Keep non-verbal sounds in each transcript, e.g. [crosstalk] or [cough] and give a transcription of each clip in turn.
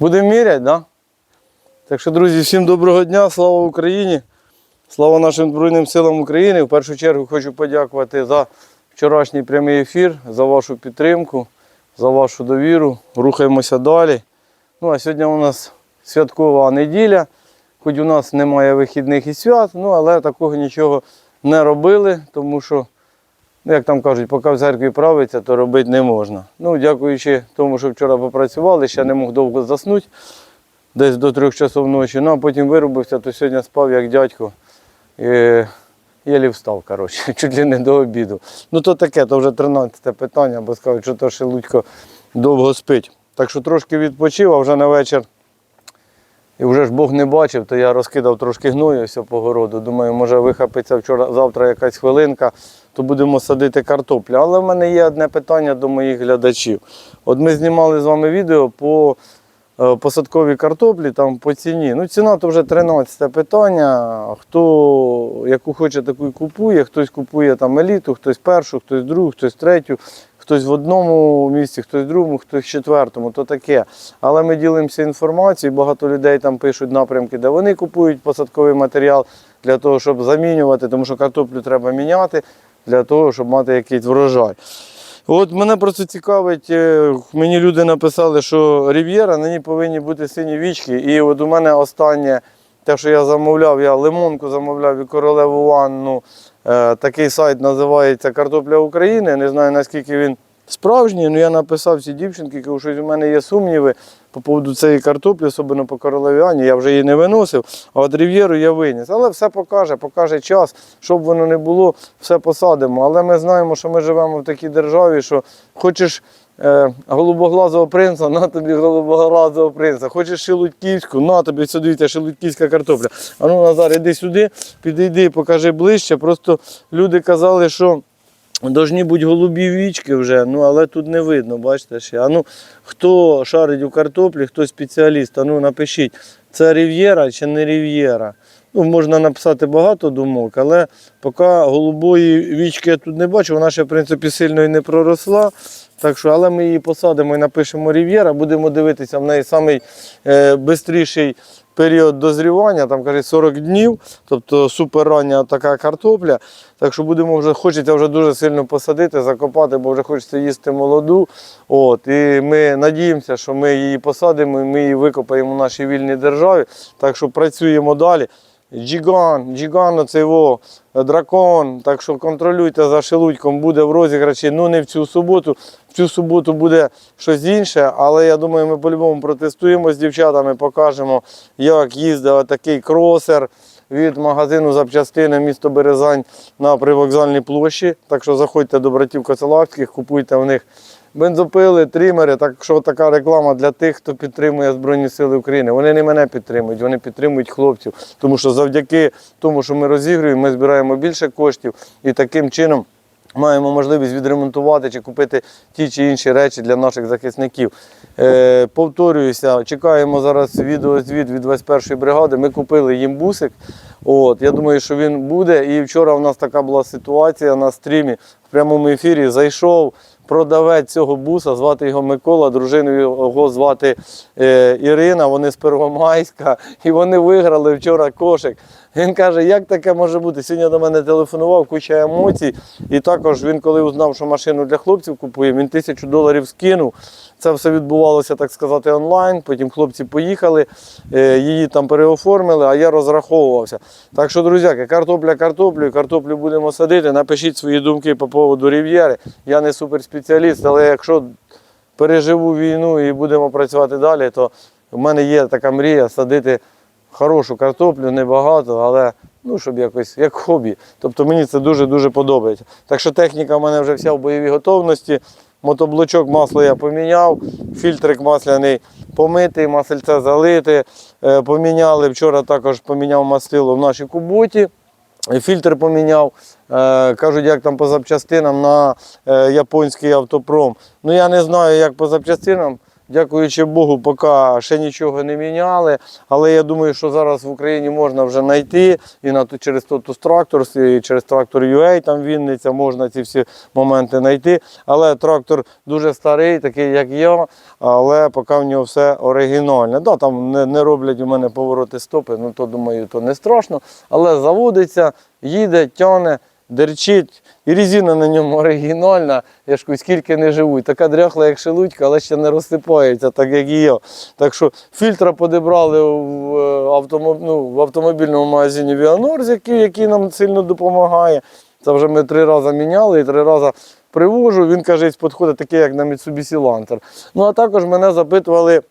Будемо міряти, да? Так що, друзі, всім доброго дня, слава Україні! Слава нашим Збройним силам України. В першу чергу хочу подякувати за вчорашній прямий ефір, за вашу підтримку, за вашу довіру. Рухаємося далі. Ну, а сьогодні у нас святкова неділя, хоч у нас немає вихідних і свят, ну але такого нічого не робили, тому що, ну, як там кажуть, поки в церкві правиться, то робити не можна. Ну, дякуючи тому, що вчора попрацювали, ще не мог довго заснути, десь до трьох часов ночі. Ну, а потім виробився, то сьогодні спав як дядько. І Єлі встав, коротше, [laughs] чуть ли не до обіду. Ну то таке, то вже 13 питання, бо скажуть, що то Шелудько довго спить. Так що трошки відпочив, а вже на вечір. І вже ж Бог не бачив, то я розкидав трошки гною все по городу. Думаю, може вихопиться вчора, завтра якась хвилинка, то будемо садити картоплю. Але в мене є одне питання до моїх глядачів. От ми знімали з вами відео по е, посадковій картоплі, там по ціні. Ну, ціна то вже 13 питання. Хто яку хоче, таку і купує. Хтось купує там еліту, хтось першу, хтось другу, хтось третю. Хтось в одному місці, хтось в другому, хтось в четвертому, то таке. Але ми ділимося інформацією, багато людей там пишуть напрямки, де вони купують посадковий матеріал для того, щоб замінювати, тому що картоплю треба міняти для того, щоб мати якийсь врожай. От мене просто цікавить, е, мені люди написали, що Рів'єра, на ній повинні бути сині вічки. І от у мене останнє, те, що я замовляв, я лимонку замовляв і королеву ванну. Е, Такий сайт називається Картопля України. Не знаю наскільки він справжній, але я написав цій дівчинці, кажу, що у мене є сумніви по поводу цієї картоплі, особливо по королеві Ані. Я вже її не виносив, а от Рів'єру я виніс. Але все покаже, покаже час, щоб воно не було, все посадимо. Але ми знаємо, що ми живемо в такій державі, що хочеш. Е, голубоглазого принца, на тобі голубоглазого принца. Хочеш шелудьківську, на тобі все дивіться, шелудьківська картопля. А ну, Назар, іди сюди, підійди, покажи ближче. Просто люди казали, що Должні бути голубі вічки вже, ну але тут не видно, бачите ще. А ну, хто шарить у картоплі, хто спеціаліст, а ну напишіть, це рів'єра чи не рів'єра. Ну, можна написати багато думок, але поки голубої вічки я тут не бачу, вона ще в принципі сильно і не проросла. Так що, але ми її посадимо і напишемо рів'єра, будемо дивитися в неї самий е, період дозрівання, там каже 40 днів, тобто суперрання така картопля. Так що будемо вже, хочеться вже дуже сильно посадити, закопати, бо вже хочеться їсти молоду. От, і ми надіємося, що ми її посадимо і ми її викопаємо в нашій вільній державі. Так що працюємо далі. Джіган, Джіган оцей во, дракон. Так що контролюйте за шелудьком, буде в розіграші. Ну не в цю суботу. В цю суботу буде щось інше, але я думаю, ми по-любому протестуємо з дівчатами, покажемо, як їздив такий кросер від магазину запчастини місто Березань на привокзальній площі. Так що заходьте до братів Коцелавських, купуйте в них бензопили, трімери. Так що така реклама для тих, хто підтримує Збройні Сили України. Вони не мене підтримують, вони підтримують хлопців. Тому що завдяки тому, що ми розігруємо, ми збираємо більше коштів і таким чином. Маємо можливість відремонтувати чи купити ті чи інші речі для наших захисників. Е, повторююся, чекаємо зараз відеозвіт від 21-ї бригади. Ми купили їм бусик. От, я думаю, що він буде. І вчора в нас така була ситуація на стрімі в прямому ефірі. Зайшов продавець цього буса, звати його Микола, дружину його звати е, Ірина. Вони з Первомайська, і вони виграли вчора кошик. Він каже, як таке може бути? Сьогодні до мене телефонував, куча емоцій. І також він, коли узнав, що машину для хлопців купує, він тисячу доларів скинув. Це все відбувалося, так сказати, онлайн. Потім хлопці поїхали, е, її там переоформили, а я розраховувався. Так що, друзяки, картопля картоплю, картоплю будемо садити. Напишіть свої думки по поводу Рів'єри. Я не суперспеціаліст, але якщо переживу війну і будемо працювати далі, то в мене є така мрія садити хорошу картоплю, небагато, але ну, щоб якось як хобі. Тобто мені це дуже-дуже подобається. Так що техніка в мене вже вся в бойовій готовності. Мотоблочок масло я поміняв, фільтрик масляний помитий, масельце залити. Е, Поміняли. Вчора також поміняв мастило в нашій куботі. Фільтр поміняв, Е, кажуть, як там по запчастинам на е, японський автопром. Ну я не знаю, як по запчастинам. Дякуючи Богу, поки ще нічого не міняли. Але я думаю, що зараз в Україні можна вже знайти і на через Totus Tractors, і через трактор UA, там Вінниця, можна ці всі моменти знайти. Але трактор дуже старий, такий як я, але поки в нього все оригінальне. Да, там не, не роблять у мене повороти стопи, ну то думаю, то не страшно. Але заводиться, їде, тяне, дерчить. І резина на ньому оригінальна. Я ж кажу, скільки не живуть. Така дряхла, як шелудька, але ще не розсипається, так як і я. Так що фільтра подібрали в, е, автомоб... ну, в автомобільному магазині Віанорз, який, який нам сильно допомагає. Це вже ми три рази міняли і три рази привожу. Він каже, підходить такий, як на Mitsubishi Lancer. Ну а також мене запитували.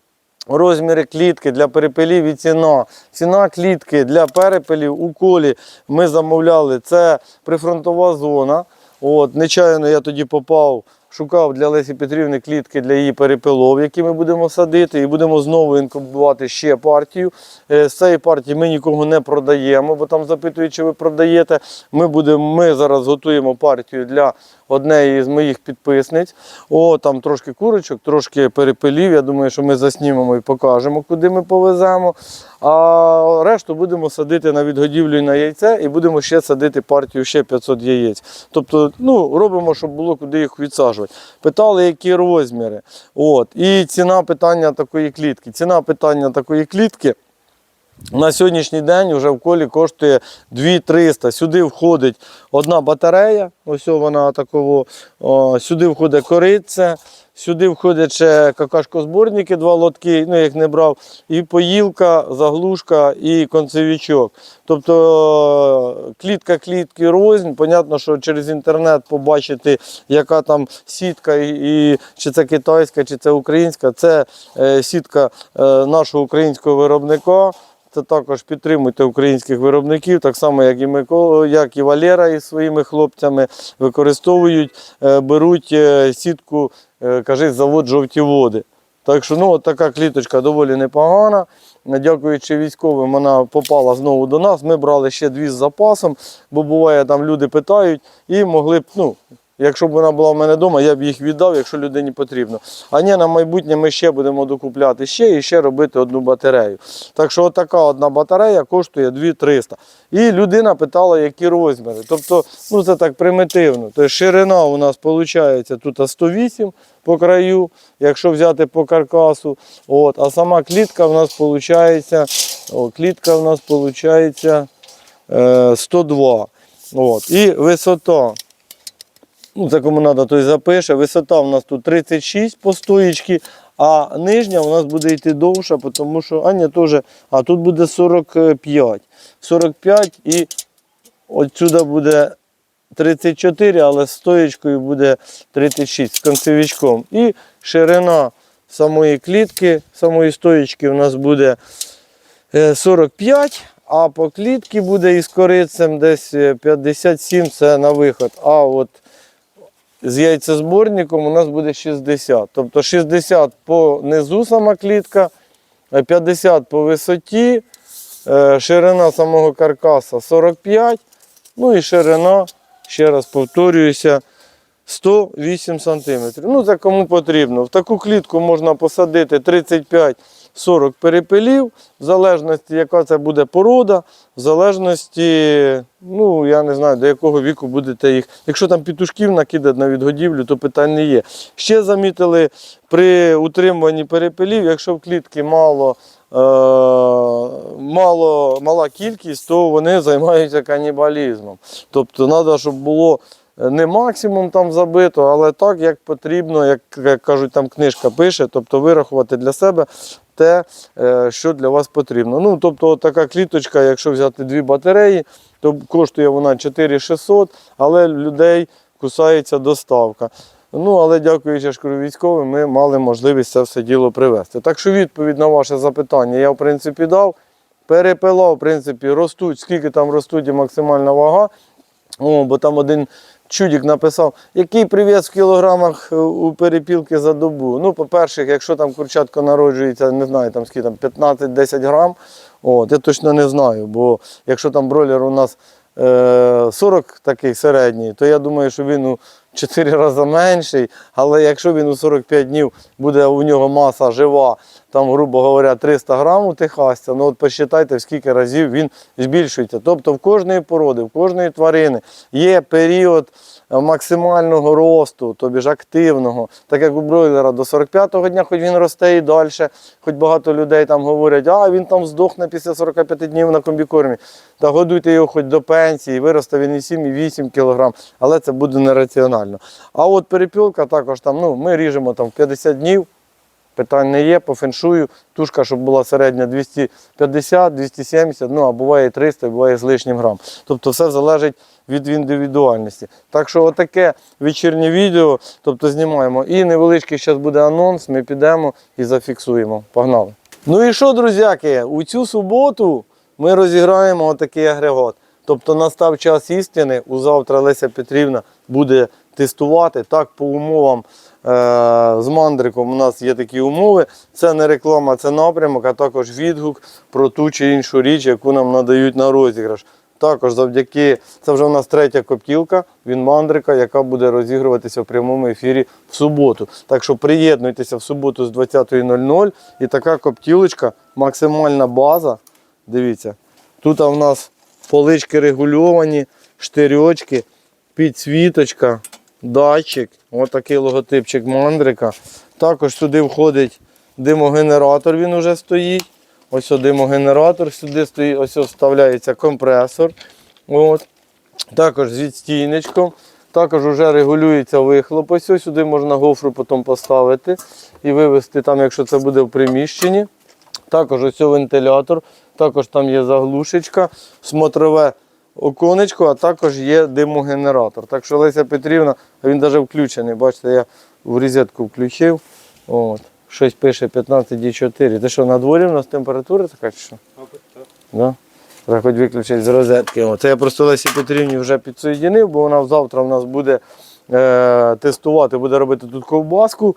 Розміри клітки для перепелів і ціна. Ціна клітки для перепелів у колі ми замовляли. Це прифронтова зона. От, нечайно я тоді попав, шукав для Лесі Петрівни клітки для її перепелов, які ми будемо садити, і будемо знову інкубувати ще партію. Е, З цієї партії ми нікого не продаємо, бо там запитують, чи ви продаєте. Ми, будемо, ми зараз готуємо партію для однієї з моїх підписниць. О, там трошки курочок, трошки перепелів. Я думаю, що ми заснімемо і покажемо, куди ми повеземо. А решту будемо садити на відгодівлю і на яйце, і будемо ще садити партію ще 500 яєць. Тобто, ну, робимо, щоб було куди їх відсаджувати. Питали, які розміри. От. І ціна питання такої клітки. Ціна питання такої клітки. На сьогоднішній день вже в колі коштує 2300. Сюди входить одна батарея, ось вона такого. О, сюди входить кориця, сюди входять ще какашкозборники, два лотки, ну я їх не брав, і поїлка, заглушка і концевичок. Тобто клітка клітки рознь. Понятно, що через інтернет побачити, яка там сітка, і чи це китайська, чи це українська. Це е, сітка е, нашого українського виробника. Це також підтримуйте українських виробників, так само, як і Микола, як і Валера із своїми хлопцями використовують, е, беруть е, сітку, е, кажуть, завод жовті води. Так що ну, от така кліточка доволі непогана. Дякуючи військовим, вона попала знову до нас. Ми брали ще дві з запасом, бо буває, там люди питають і могли б, ну, якщо б вона була в мене вдома, я б їх віддав, якщо людині потрібно. А ні, на майбутнє ми ще будемо докупляти ще і ще робити одну батарею. Так що така одна батарея коштує 2300. І людина питала, які розміри. Тобто, ну це так примітивно. Тобто ширина у нас виходить тут 108 по краю, якщо взяти по каркасу. От, а сама клітка в нас виходить, о, клітка в нас виходить е, 102. От. І висота. Ну, це кому треба, той запише. Висота у нас тут 36 по стоїчці, а нижня у нас буде йти довша, тому що, а ні, теж, а тут буде 45. 45 і отсюди буде 34, але з стоєчкою буде 36 з концевичком. І ширина самої клітки, самої стоєчки у нас буде е, 45, а по клітці буде із корицем десь е, 57 це на виход. А от з яйцезборником у нас буде 60. Тобто 60 по низу сама клітка, е, 50 по висоті, е, ширина самого каркаса 45, ну і ширина, ще раз повторююся, 108 см. Ну, це кому потрібно. В таку клітку можна посадити 35-40 перепелів, в залежності, яка це буде порода, в залежності, ну, я не знаю, до якого віку будете їх. Якщо там пітушків накидати на відгодівлю, то питань не є. Ще замітили при утримуванні перепелів, якщо в клітки мало. е, Мало, мала кількість, то вони займаються канібалізмом. Тобто треба, щоб було не максимум там забито, але так, як потрібно, як, як кажуть, там книжка пише, тобто вирахувати для себе те, е, що для вас потрібно. Ну, тобто, така кліточка, якщо взяти дві батареї, то коштує вона 4600, але людей кусається доставка. Ну, але дякуючи кажу, військовим, ми мали можливість це все діло привезти. Так що відповідь на ваше запитання я, в принципі, дав. Перепила, в принципі, ростуть, скільки там ростуть і максимальна вага. О, бо там один чудик написав, який привіз в кілограмах е, у перепілки за добу. Ну, по-перше, якщо там курчатко народжується, не знаю, там скільки там 15-10 грам, от, я точно не знаю, бо якщо там бройлер у нас е, 40 такий середній, то я думаю, що він у 4 рази менший, але якщо він у 45 днів буде у нього маса жива, там, грубо говоря, 300 грам у техасця, ну от посчитайте, в скільки разів він збільшується. Тобто в кожної породи, в кожної тварини є період е, максимального росту, тобі ж активного, так як у бройлера до 45-го дня, хоч він росте і далі, хоч багато людей там говорять, а він там здохне після 45 днів на комбікормі. Та годуйте його хоч до пенсії, виросте він і 7, і 8 кг, але це буде нераціонально. А от перепілка також там, ну, ми ріжемо там в 50 днів. Питань не є, по феншую. Тушка, щоб була середня 250-270, ну а буває і 300, буває з лишнім грам. Тобто все залежить від індивідуальності. Так що отаке вечірнє відео, тобто знімаємо. І невеличкий зараз буде анонс, ми підемо і зафіксуємо. Погнали. Ну і що, друзяки, у цю суботу ми розіграємо отакий агрегат. Тобто настав час істини. У завтра Леся Петрівна буде тестувати. Так, по умовам е- з мандриком у нас є такі умови. Це не реклама, це напрямок, а також відгук про ту чи іншу річ, яку нам надають на розіграш. Також завдяки, це вже у нас третя коптілка від мандрика, яка буде розігруватися в прямому ефірі в суботу. Так що приєднуйтеся в суботу з 20.00 і така коптілочка, максимальна база. Дивіться, тут у нас полички регульовані, штирьочки, підсвіточка, датчик, отакий логотипчик мандрика. Також сюди входить димогенератор, він вже стоїть. Ось димогенератор сюди стоїть, ось вставляється компресор. От. Також з відстійничком. Також вже регулюється вихлоп. Ось сюди можна гофру потім поставити і вивести там, якщо це буде в приміщенні. Також ось вентилятор, також там є заглушечка, смотрове оконечко, а також є димогенератор. Так що Леся Петрівна, він навіть включений. Бачите, я в розетку включив. От. Щось пише 15D4. Ти що, на дворі у нас температура така чи що? Да? Треба хоч виключити з розетки. О, Це я просто Лесі Петрівні вже підсоєдинив, бо вона завтра у нас буде е, тестувати, буде робити тут ковбаску.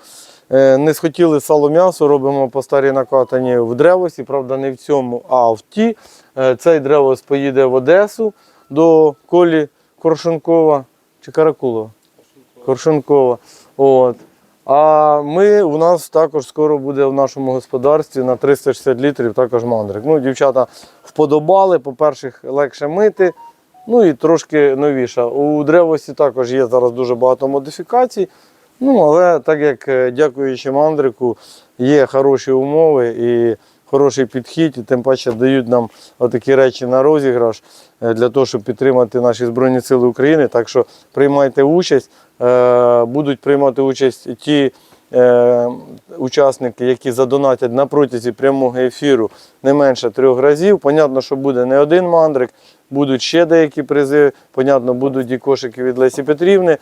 Е, не схотіли сало м'ясо, робимо по старій накатані в древосі, правда, не в цьому, а в ті. Е, цей древос поїде в Одесу до Колі Коршункова чи Каракулова? Коршункова. От. А ми у нас також скоро буде в нашому господарстві на 360 літрів також мандрик. Ну, дівчата вподобали, по-перше, легше мити, ну і трошки новіша. У древості також є зараз дуже багато модифікацій. Ну, але так як е, дякуючи мандрику, є хороші умови і хороший підхід, і тим паче дають нам отакі речі на розіграш е, для того, щоб підтримати наші Збройні Сили України. Так що приймайте участь. Е, Будуть приймати участь ті учасники, які задонатять на протязі прямого ефіру не менше трьох разів. Понятно, що буде не один мандрик, будуть ще деякі призи. Понятно, будуть і кошики від Лесі Петрівни.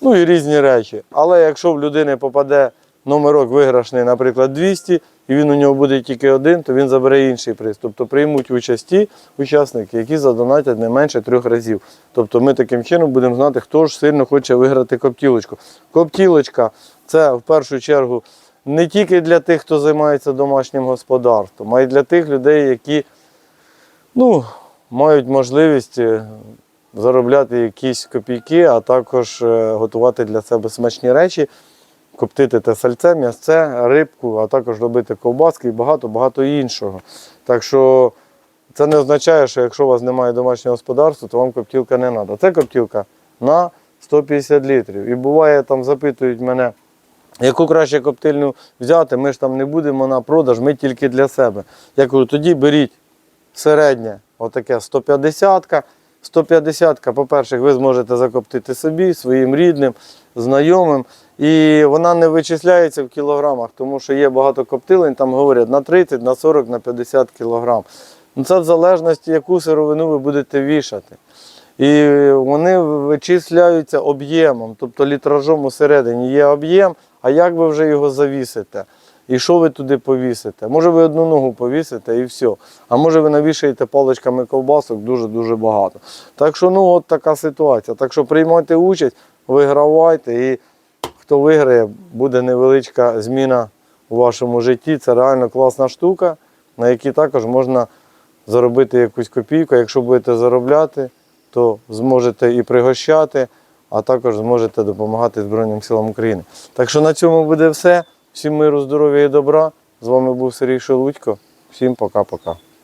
Ну і різні речі. Але якщо в людини попаде номерок виграшний, наприклад, 200, і він у нього буде тільки один, то він забере інший приз. Тобто приймуть участь ті учасники, які задонатять не менше трьох разів. Тобто ми таким чином будемо знати, хто ж сильно хоче виграти коптілочку. Коптілочка це в першу чергу не тільки для тих, хто займається домашнім господарством, а й для тих людей, які ну, мають можливість е, заробляти якісь копійки, а також е, готувати для себе смачні речі, коптити те сальце, м'ясце, рибку, а також робити ковбаски і багато-багато іншого. Так що це не означає, що якщо у вас немає домашнього господарства, то вам коптілка не треба. Це коптілка на 150 літрів. І буває, там запитують мене, яку краще коптильню взяти, ми ж там не будемо на продаж, ми тільки для себе. Я кажу, тоді беріть середнє, отаке 150-ка. 150-ка, по-перше, ви зможете закоптити собі, своїм рідним, знайомим. І вона не вичисляється в кілограмах, тому що є багато коптилень, там говорять на 30, на 40, на 50 кілограм. Ну, Це в залежності, яку сировину ви будете вішати. І вони вичисляються об'ємом, тобто літражом усередині є об'єм, а як ви вже його завісите? І що ви туди повісите? Може ви одну ногу повісите і все. А може ви навішаєте паличками ковбасок дуже-дуже багато. Так що ну от така ситуація. Так що приймайте участь, вигравайте і хто виграє, буде невеличка зміна у вашому житті. Це реально класна штука, на якій також можна заробити якусь копійку. Якщо будете заробляти, то зможете і пригощати а також зможете допомагати Збройним силам України. Так що на цьому буде все. Всім миру, здоров'я і добра. З вами був Сергій Шелудько. Всім пока-пока.